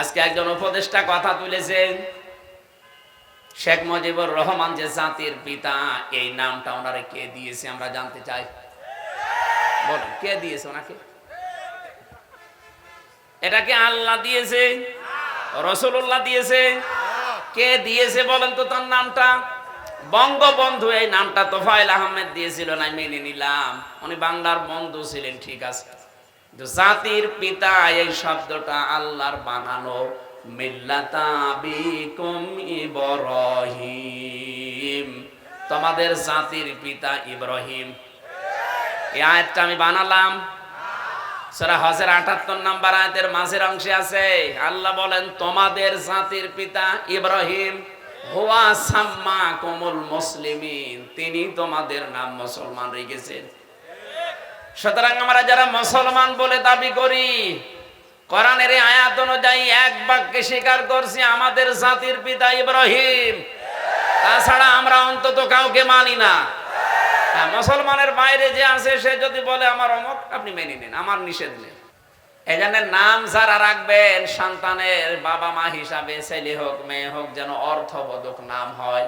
আজকে একজন উপদেষ্টা কথা তুলেছেন। শেখ মুজিবুর রহমান যে জাতির পিতা, এই নামটা ওনারে কে দিয়েছে আমরা জানতে চাই। বলেন, কে দিয়েছে ওনাকে? এটাকে আল্লাহ দিয়েছে? রসুল্লাহ দিয়েছে? কে দিয়েছে বলেন তো তার নামটা? বঙ্গবন্ধু, এই নামটা তোফাইল আহমেদ দিয়েছিল না মেনে নিলাম। উনি বাংলার বন্ধু ছিলেন, ঠিক আছে। জাতির পিতা এই শব্দটা আল্লাহর বানানো ইব্রাহিম। তোমাদের জাতির পিতা ইব্রাহিম। আমি বানালাম। সূরা হজের 78 নাম্বার আয়াতের মাঝের অংশে আছে, আল্লাহ বলেন, তোমাদের জাতির পিতা ইব্রাহিম, হুয়া সাম্মা কমল মুসলিমিন। তিনি তোমাদের নাম মুসলমান রেখেছেন। সুতরাং আমরা যারা মুসলমান বলে দাবি করি, কোরআনের আয়াত অনুযায়ী এক বাক্যে স্বীকার করছি, আমাদের জাতির পিতা ইব্রাহিম। তাছাড়া আমরা অন্তত কাউকে মানি না। মুসলমানের বাইরে যে আছে, সে যদি বলে, আমার অমক আপনি মেনে নিন, আমার নিষেধ নেই। এই নাম যারা রাখবেন, সন্তানের বাবা মা হিসাবে, ছেলে হোক, মেয়ে হোক, যেন অর্থবোধক নাম হয়।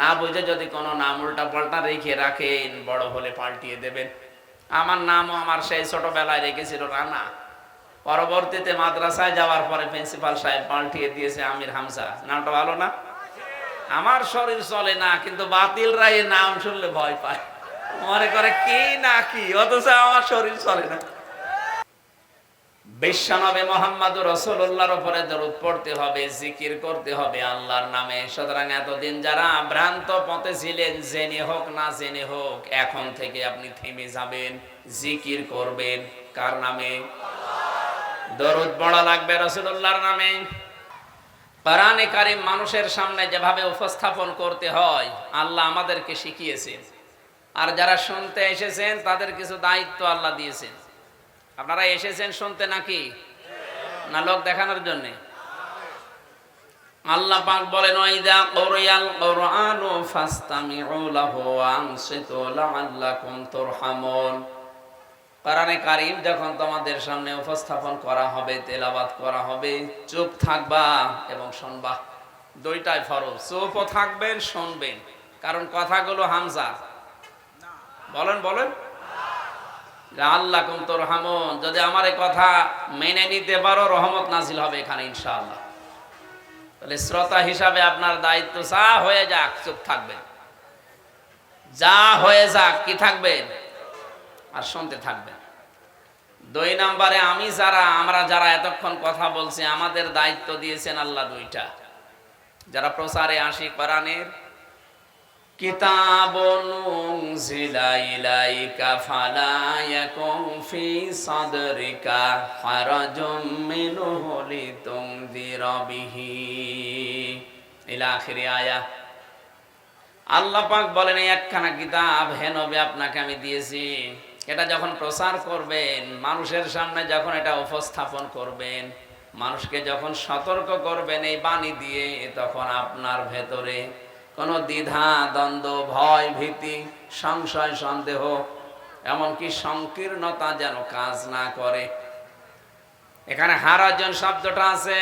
না বুঝে যদি কোনো নাম উল্টা পাল্টা রেখে রাখেন, বড় হলে পাল্টিয়ে দেবেন। আমার নামও আমার সেই ছোটবেলায় রেখেছিল রানা। পরবর্তীতে মাদ্রাসায় যাওয়ার পরে প্রিন্সিপাল সাহেব পাল্টিয়ে দিয়েছে আমির হামসা নামটা ভালো না? আমার শরীর চলে না, কিন্তু বাতিল রায়ের নাম শুনলে ভয় পায়। মনে করে কি না কি? অথচ আমার শরীর চলে না। বিশ্বনবে মোহাম্মদ রসুল্লাহর উপরে দরুদ পড়তে হবে, জিকির করতে হবে আল্লাহর নামে। সুতরাং এতদিন যারা ভ্রান্ত পথে ছিলেন, জেনে হোক না জেনে হোক, এখন থেকে আপনি থেমে যাবেন, জিকির করবেন। কার নামে? দরুদ পড়া লাগবে রসুল্লাহর নামে। কোরআনে কারিম মানুষের সামনে যেভাবে উপস্থাপন করতে হয়, আল্লাহ আমাদেরকে শিখিয়েছেন। আর যারা শুনতে এসেছেন, তাদের কিছু দায়িত্ব আল্লাহ দিয়েছেন। আপনারা এসেছেন শুনতে নাকি? না, লোক দেখানোর জন্য। আল্লাহ পাক বলেন, ওয়াইদা কুরিয়াল ফাসতামিউ লাহু লাআল্লাকুম তুরহামুন। কারিম যখন তোমাদের সামনে উপস্থাপন করা হবে তেলাবাত করা হবে, চুপ থাকবা এবং শুনবা। দুইটাই ফরজ। চুপও থাকবেন, শুনবেন। কারণ কথাগুলো হামজা। বলেন বলেন। আল্লাহ কুম তোর হামন যদি আমার কথা মেনে নিতে পারো, রহমত নাজিল হবে এখানে, ইনশাআল্লাহ। তাহলে শ্রোতা হিসাবে আপনার দায়িত্ব যা হয়ে যাক, চুপ থাকবেন। যা হয়ে যাক, কি থাকবেন? আর শুনতে থাকবেন। দুই নম্বরে, আমি যারা, আমরা যারা এতক্ষণ কথা বলছি, আমাদের দায়িত্ব দিয়েছেন আল্লাহ দুইটা। যারা প্রচারে আসি কোরআনের কিতাবুন উনজিলা ইলাইকা ফালা ইয়াকুম ফি সাদরিকা হারাজুম মিনহু লিতুনদিরা বিহি ইলা আখিরি আয়া আল্লাহ পাক বলেন একখানা কিতাব হে নবী, আপনাকে আমি দিয়েছি। এটা যখন প্রচার করবেন, মানুষের সামনে যখন এটা উপস্থাপন করবেন, মানুষকে যখন সতর্ক করবেন এই বাণী দিয়ে, তখন আপনার ভেতরে কোনো দ্বিধা, দ্বন্দ্ব, ভয়, ভীতি, সংশয়, সন্দেহ, এমনকি সংকীর্ণতা যেন কাজ না করে। এখানে হারাজন শব্দটা আছে।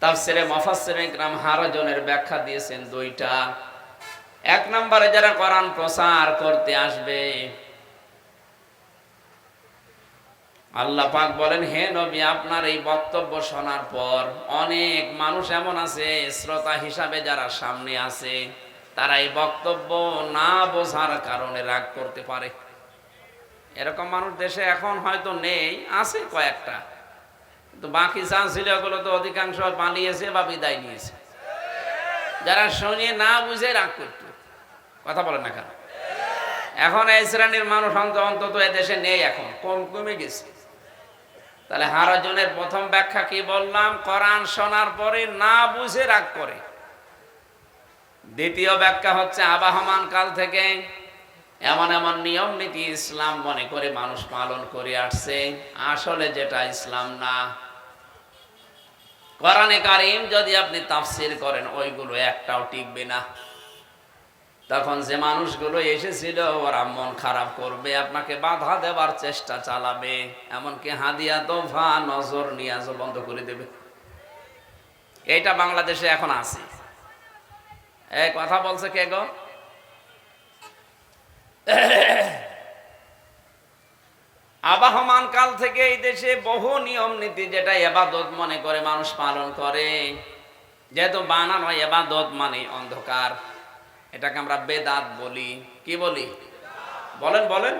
তাফসিরে মফাসির ইকরাম হারাজনের ব্যাখ্যা দিয়েছেন দুইটা। এক নম্বরে যারা করান প্রসার করতে আসবে আল্লাহ পাক বলেন, হে নবী, আপনার এই বক্তব্য শোনার পর অনেক মানুষ এমন আছে, শ্রোতা হিসাবে যারা সামনে আছে, তারা এই বক্তব্য না বোঝার কারণে রাগ করতে পারে। এরকম মানুষ দেশে এখন হয়তো নেই, আছে কয়েকটা। কিন্তু বাকি যা ছিল তো অধিকাংশ পালিয়েছে বা বিদায় নিয়েছে। যারা শুনিয়ে না বুঝে রাগ করত। কথা বলেন না কেন? এখন এই শ্রেণির মানুষ অন্ত- অন্তত এদেশে নেই এখন, কম কমে গেছে। তাহলে হারাজনের প্রথম ব্যাখ্যা কি বললাম? কোরআন শোনার পরে না বুঝে রাগ করে। দ্বিতীয় ব্যাখ্যা হচ্ছে আবাহমান কাল থেকে এমন এমন নিয়ম নীতি ইসলাম মনে করে মানুষ পালন করে আসছে। আসলে যেটা ইসলাম না। কোরআনে কারিম যদি আপনি তাফসির করেন, ওইগুলো একটাও টিকবে না। তখন যে মানুষগুলো এসেছিল মন খারাপ করবে, আপনাকে বাধা দেবার চেষ্টা চালাবে। এমনকি হাদিয়া তোফা নজর নিয়াজ বন্ধ করে দেবে। এইটা বাংলাদেশে এখন আছে। এই কথা বলছে কে গো? আবাহমান কাল থেকে এই দেশে বহু নিয়ম নীতি, যেটা এবাদত মনে করে মানুষ পালন করে, যেহেতু বানানো এবাদত মানে অন্ধকার। এটাকে আমরা বেদাত বলি। কি বলি? বলেন বলেন।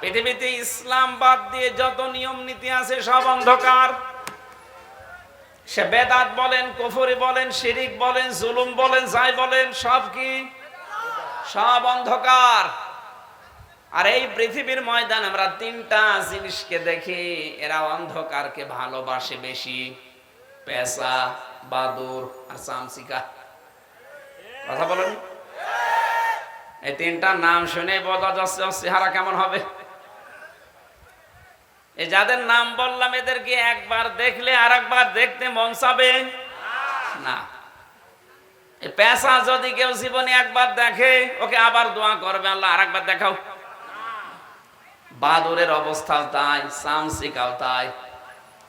পৃথিবীতে ইসলাম বাদ দিয়ে যত নিয়ম নীতি আছে সব অন্ধকার। সে বেদাত বলেন, কুফরি বলেন, শিরিক বলেন, জুলুম বলেন, যাই বলেন, সব কি? সব অন্ধকার। আর এই পৃথিবীর ময়দান আমরা তিনটা জিনিসকে দেখি, এরা অন্ধকারকে ভালোবাসে বেশি। পেশা, বাদুর আর চামচিকা। কথা বলেন। এই তিনটা নাম শুনে বোঝা যাচ্ছে চেহারা কেমন হবে। এই যাদের নাম বললাম, এদেরকে একবার দেখলে আর একবার দেখতে মন চাবে? না। পেশা যদি কেউ জীবনে একবার দেখে, ওকে আবার দোয়া করবে, আল্লাহ আর একবার দেখাও। বাদুরের অবস্থাও তাই সামসিকাও তাই।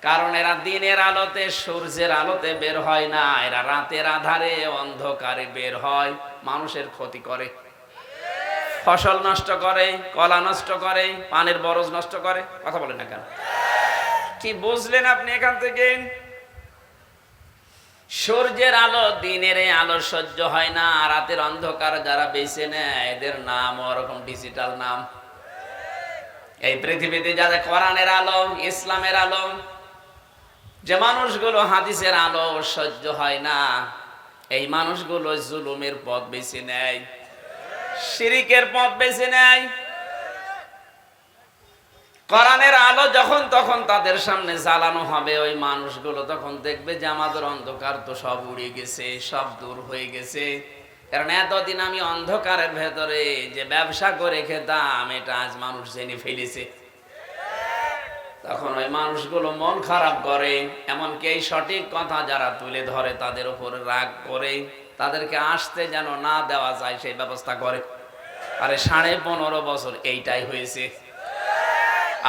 কারণ এরা দিনের আলোতে, সূর্যের আলোতে বের হয় না। এরা রাতের আধারে অন্ধকারে বের হয়। মানুষের ক্ষতি করে। ফসল নষ্ট করে, কলা নষ্ট করে, পানের বরজ নষ্ট করে। কথা বলেন না কেন? কি বুঝলেন আপনি এখান থেকে? সূর্যের আলো দিনের আলো সহ্য হয় না। রাতের অন্ধকার যারা বেছে নেয়, এদের নাম ওরকম ডিজিটাল নাম। এই পৃথিবীতে যাদের কোরআনের আলো, ইসলামের আলো যে মানুষগুলো হাদিসের আলো সহ্য হয় না, এই মানুষগুলো জুলুমের পথ বেছে নেয়, শিরিকের পথ বেছে নেয়। কোরআনের আলো যখন তখন তাদের সামনে জ্বালানো হবে, ওই মানুষগুলো তখন দেখবে যে আমাদের অন্ধকার তো সব উড়ে গেছে, সব দূর হয়ে গেছে। কারণ এতদিন আমি অন্ধকারের ভেতরে যে ব্যবসা করে খেতাম, এটা আজ মানুষ জেনে ফেলেছে। তখন ওই মানুষগুলো মন খারাপ করে। এমনকি এই সঠিক কথা যারা তুলে ধরে, তাদের উপরে রাগ করে, তাদেরকে আসতে যেন না দেওয়া যায় সেই ব্যবস্থা করে। আরে সাড়ে পনেরো বছর এইটাই হয়েছে।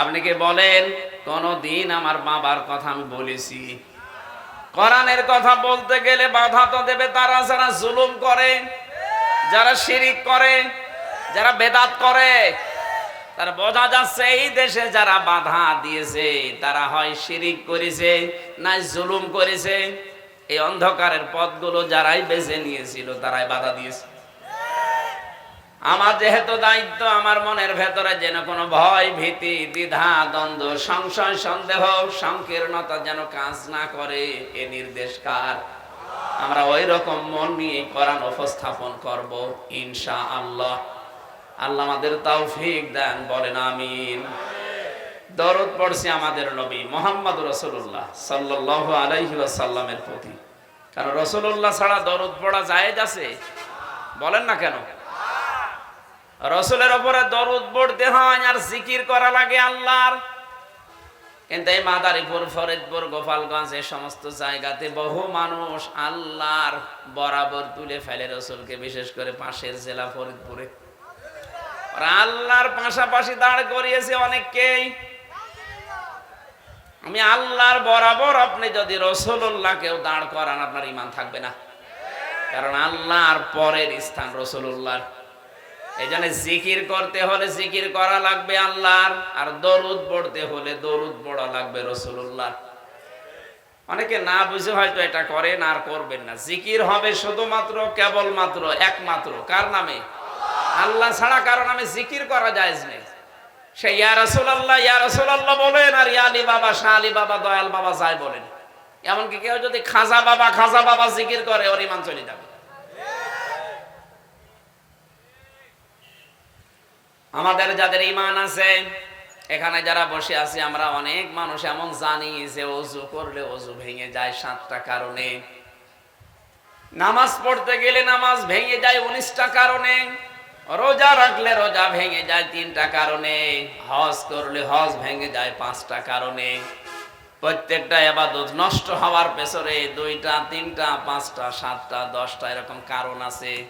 আপনি কি বলেন কোন দিন আমার বাবার কথা আমি বলেছি? কোরআনের কথা বলতে গেলে বাধা তো দেবে, তারা যারা জুলুম করে, যারা শিরিক করে, যারা বেদাত করে তার বোঝা যাচ্ছে এই দেশে যারা বাধা দিয়েছে, তারা হয় শিরিক করেছে না জুলুম করেছে। এই অন্ধকারের পথগুলো যারাই বেছে নিয়েছিল, তারাই বাধা দিয়েছে। আমার যেহেতু দায়িত্ব, আমার মনের ভেতরে যেন কোনো ভয়, ভীতি, দ্বিধা, দ্বন্দ্ব, সংশয়, সন্দেহ, সংকীর্ণতা যেন কাজ না করে, এ নির্দেশ কার? আমরা ওই রকম মন নিয়ে কোরআন উপস্থাপন করব ইনশা আল্লাহ আল্লাহ আমাদের তৌফিক দেন বলেন, আমিন। দরদ পড়ছে আমাদের নবী মোহাম্মদ রসুল্লাহ সাল্লাহ আলাইহি ওয়াসাল্লামের প্রতি। কারণ রসুল্লাহ ছাড়া দরদ পড়া জায়েজ আছে? বলেন না কেন? রসুলের ওপরে দরদ পড়তে হয় আর জিকির করা লাগে আল্লাহর। কিন্তু এই মাদারীপুর, ফরিদপুর, গোপালগঞ্জ এই সমস্ত জায়গাতে বহু মানুষ আল্লাহর বরাবর তুলে ফেলে রসুলকে, বিশেষ করে পাশের জেলা ফরিদপুরে। আল্লাহর পাশাপাশি দাঁড় করিয়েছে অনেককেই। আমি আল্লাহর বরাবর আপনি যদি রসুল্লাহকেও দাঁড় করান, আপনার ইমান থাকবে না। কারণ আল্লাহর পরের স্থান রসুল্লাহর এই জন্য জিকির করতে হলে জিকির করা লাগবে আল্লাহর, আর দরুদ পড়তে হলে দরুদ পড়া লাগবে রসুল্লাহ অনেকে না বুঝে হয়তো এটা করেন, আর করবেন না। জিকির হবে শুধুমাত্র, কেবলমাত্র, একমাত্র। কার নামে? আল্লাহ ছাড়া কারও নামে জিকির করা যায় নেই। সে ইয়া ইয়া বলেন, আর বাবা, শাহ আলী বাবা, দয়াল বাবা যাই বলেন। এমনকি কেউ যদি খাজা বাবা খাজা বাবা জিকির করে, ওর ইমান চলে যাবে। আমাদের যাদের ইমান আছে, এখানে যারা বসে আছি, আমরা অনেক মানুষ এমন জানি যে অজু করলে অজু ভেঙে যায় সাতটা কারণে। নামাজ পড়তে গেলে নামাজ ভেঙে যায় উনিশটা কারণে। রোজা রাখলে রোজা ভেঙে যায় তিনটা কারণে, হজ করলে হজ ভেঙে যায় পাঁচটা কারণে। প্রত্যেকটা এবাদত নষ্ট হওয়ার পেছনে দুইটা, তিনটা, পাঁচটা, সাতটা, দশটা এরকম কারণ আছে।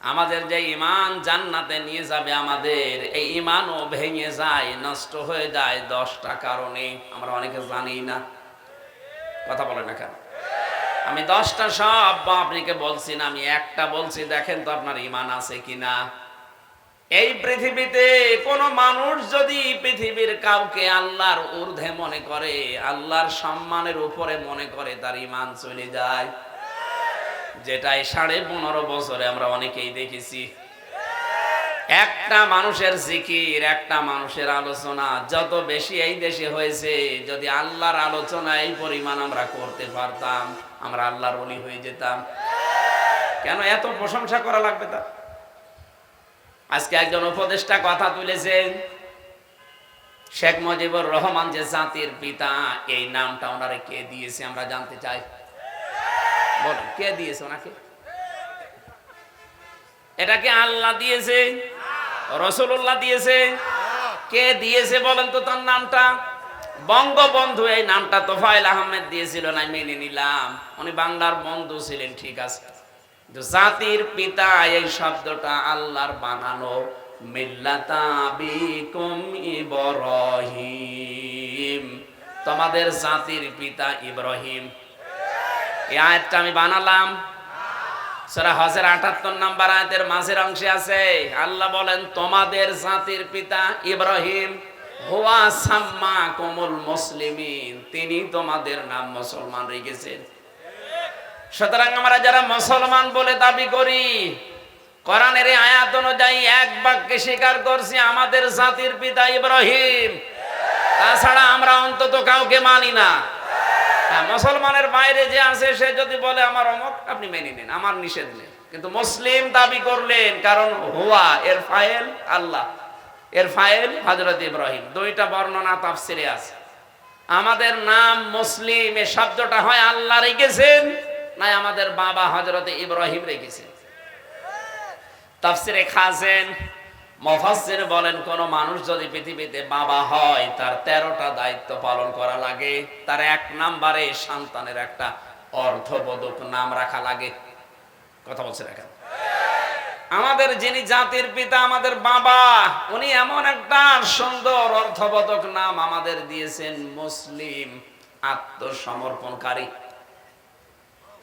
আমাদের যে ইমান জান্নাতে নিয়ে যাবে আমাদের, এই ইমানও ভেঙে যায়, নষ্ট হয়ে যায় দশটা কারণে। আমরা অনেকে জানি না। কথা বলে না কেন? আমি দশটা সব আপনাকে বলছি না, আমি একটা বলছি, দেখেন তো আপনার ইমান আছে কিনা। এই পৃথিবীতে কোন মানুষ যদি পৃথিবীর কাউকে আল্লাহর ঊর্ধ্বে মনে করে, আল্লাহর সম্মানের উপরে মনে করে, তার ইমান চলে যায়। যেটাই সাড়ে পনেরো বছরে আমরা অনেকেই দেখেছি। একটা মানুষের জিকির, একটা মানুষের আলোচনা। যত বেশি এই দেশে হয়েছে, যদি আল্লাহর আলোচনা এই পরিমাণ আমরা করতে পারতাম, আমরা আল্লাহর অলি হয়ে যেতাম। কেন এত প্রশংসা করা লাগবে তা আজকে একজন উপদেষ্টা কথা তুলেছেন, শেখ মুজিবুর রহমান যে জাতির পিতা, এই নামটা ওনারে কে দিয়েছে আমরা জানতে চাই। বলেন, কে দিয়েছে ওনাকে? এটাকে আল্লাহ দিয়েছে? রসুল্লাহ দিয়েছে। কে দিয়েছে বলেন তো তার নামটা? বঙ্গবন্ধু, এই নামটা তোফাইল আহমেদ দিয়েছিল না মেনে নিলাম। উনি বাংলার বন্ধু ছিলেন, ঠিক আছে। জাতির পিতা, এই শব্দটা আল্লাহর বানানো তোমাদের জাতির পিতা ইব্রাহিম। এই আয়াতটা আমি বানালাম। সেটা হজের আটাত্তর নাম্বার আয়াতের মাঝের অংশে আছে, আল্লাহ বলেন, তোমাদের জাতির পিতা ইব্রাহিম হুয়া সাম্মা কমল মুসলিমিন, তিনি তোমাদের নাম মুসলমান রেখেছেন। সুতরাং আমরা যারা মুসলমান বলে দাবি করি, কোরআনের আয়াত অনুযায়ী এক বাক্যে স্বীকার করছি, আমাদের জাতির পিতা ইব্রাহিম। তাছাড়া আমরা অন্তত কাউকে মানি না। মুসলমানের বাইরে যে আছে, সে যদি বলে, আমার অমক আপনি মেনে নিন, আমার নিষেধ নেই। কিন্তু মুসলিম দাবি করলেন, কারণ হুয়া, এর ফাইল আল্লাহ। এর ফাইল হজরত ইব্রাহিম। দুইটা বর্ণনা তাফসিরে আছে। আমাদের নাম মুসলিম, এ শব্দটা হয় আল্লাহ রেখেছেন, নাই আমাদের বাবা হজরত ইব্রাহিম রেখেছেন। তাফসিরে খাসেন মফাসির বলেন, কোন মানুষ যদি পৃথিবীতে বাবা হয়, তার তেরোটা দায়িত্ব পালন করা লাগে। তার এক নাম্বারে সন্তানের একটা অর্থবোধক নাম রাখা লাগে। কথা বলছে দেখেন আমাদের যিনি জাতির পিতা, আমাদের বাবা, উনি এমন একটা সুন্দর অর্থবোধক নাম আমাদের দিয়েছেন, মুসলিম আত্মসমর্পণকারী।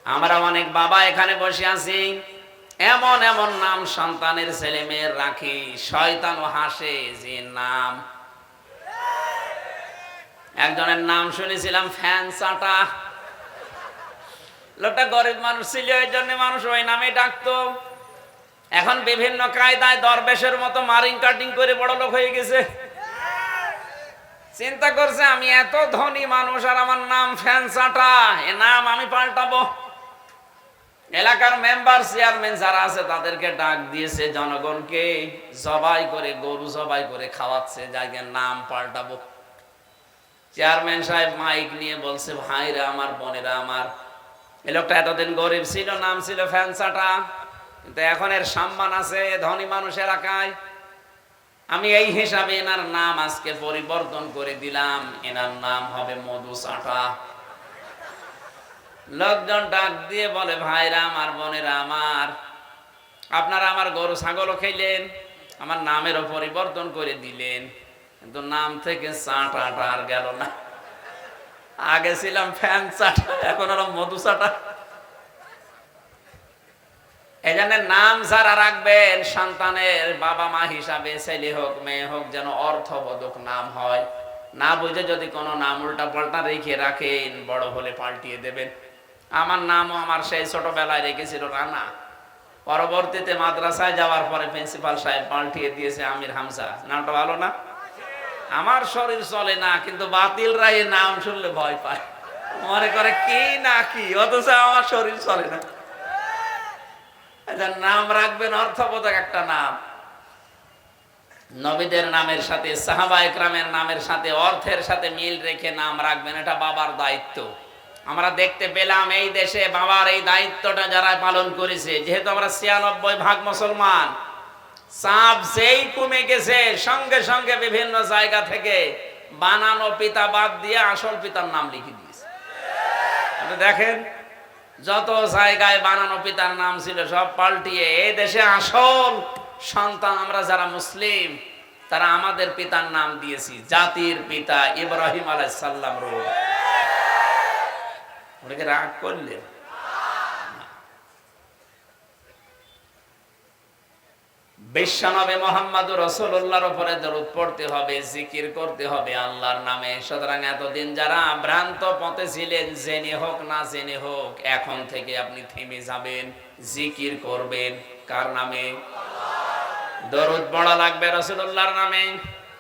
আমরা অনেক বাবা এখানে বসে আছি। এমন এমন নাম সন্তানের ছেলে মেয়ের রাখি। শয়তান হাসে, যে নাম? একজনের নাম শুনেছিলাম, ফ্যান চাটা। লোকটা গরিব মানুষ ছিল ওই জন্য মানুষ ওই নামে ডাকতো। এখন বিভিন্ন কায়দায় দরবেশের মতো মারিং কাটিং করে বড় লোক হয়ে গেছে। চিন্তা করছে, আমি এত ধনী মানুষ আর আমার নাম ফ্যান চাটা, এ নাম আমি পাল্টাবো। এলাকার মেম্বার চেয়ারম্যান যারা আছে, তাদেরকে ডাক দিয়েছে জনগণকে, জবাই করে, গরু জবাই করে খাওয়াচ্ছে জায়গার নাম পাল্টাবো। চেয়ারম্যান সাহেব মাইক নিয়ে বলছে ভাইরা আমার বোনেরা আমার, এ লোকটা এতদিন গরিব ছিল, নাম ছিল ফ্যানসাটা, কিন্তু এখন এর সম্মান আছে ধনী মানুষ এলাকায় আমি এই হিসাবে এনার নাম আজকে পরিবর্তন করে দিলাম, এনার নাম হবে মধু চাটা লোকজন ডাক দিয়ে বলে, ভাইরা আমার, বোনেরা আমার, আপনারা আমার গরু, ছাগলও খেলেন আমার নামেরও পরিবর্তন করে দিলেন, কিন্তু নাম থেকে চাটা আর গেল না। আগে ছিলাম ফ্যান চাটা, এখন আর মধু চাটা। এই নাম যারা রাখবেন, সন্তানের বাবা মা হিসাবে, ছেলে হোক, মেয়ে হোক, যেন অর্থবোধক নাম হয়। না বুঝে যদি কোনো নাম উল্টা পাল্টা রেখে রাখেন, বড় হলে পাল্টিয়ে দেবেন। আমার নামও আমার সেই ছোটবেলায় রেখেছিল রানা। পরবর্তীতে মাদ্রাসায় যাওয়ার পরে প্রিন্সিপাল সাহেব পাল্টিয়ে দিয়েছে আমির হামসা নামটা ভালো না? আমার শরীর চলে না, কিন্তু বাতিল রায় নাম শুনলে ভয় পায়। মনে করে কি না কি, অথচ আমার শরীর চলে না। নাম রাখবেন অর্থবোধক একটা নাম। নবীদের নামের সাথে সাহাবা একরামের নামের সাথে, অর্থের সাথে মিল রেখে নাম রাখবেন, এটা বাবার দায়িত্ব। আমরা দেখতে পেলাম এই দেশে বাবার এই দায়িত্বটা যারা পালন করেছে, যেহেতু আমরা ছিয়ানব্বই ভাগ মুসলমান, সাপ যেই কমে গেছে, সঙ্গে সঙ্গে বিভিন্ন জায়গা থেকে বানানো পিতা বাদ দিয়ে আসল পিতার নাম লিখে দিয়েছে। আপনি দেখেন, যত জায়গায় বানানো পিতার নাম ছিল, সব পাল্টিয়ে এই দেশে আসল সন্তান আমরা যারা মুসলিম, তারা আমাদের পিতার নাম দিয়েছি, জাতির পিতা ইব্রাহিম আলাইসাল্লাম রো ওনাকে রাগ করলেন মোহাম্মদ উপরে দরুদ পড়তে হবে, জিকির করতে হবে আল্লাহর নামে। সুতরাং এতদিন যারা ভ্রান্ত পথে ছিলেন, জেনে হোক না জেনে হোক, এখন থেকে আপনি থেমে যাবেন, জিকির করবেন। কার নামে? দরুদ পড়া লাগবে রসুল্লাহর নামে।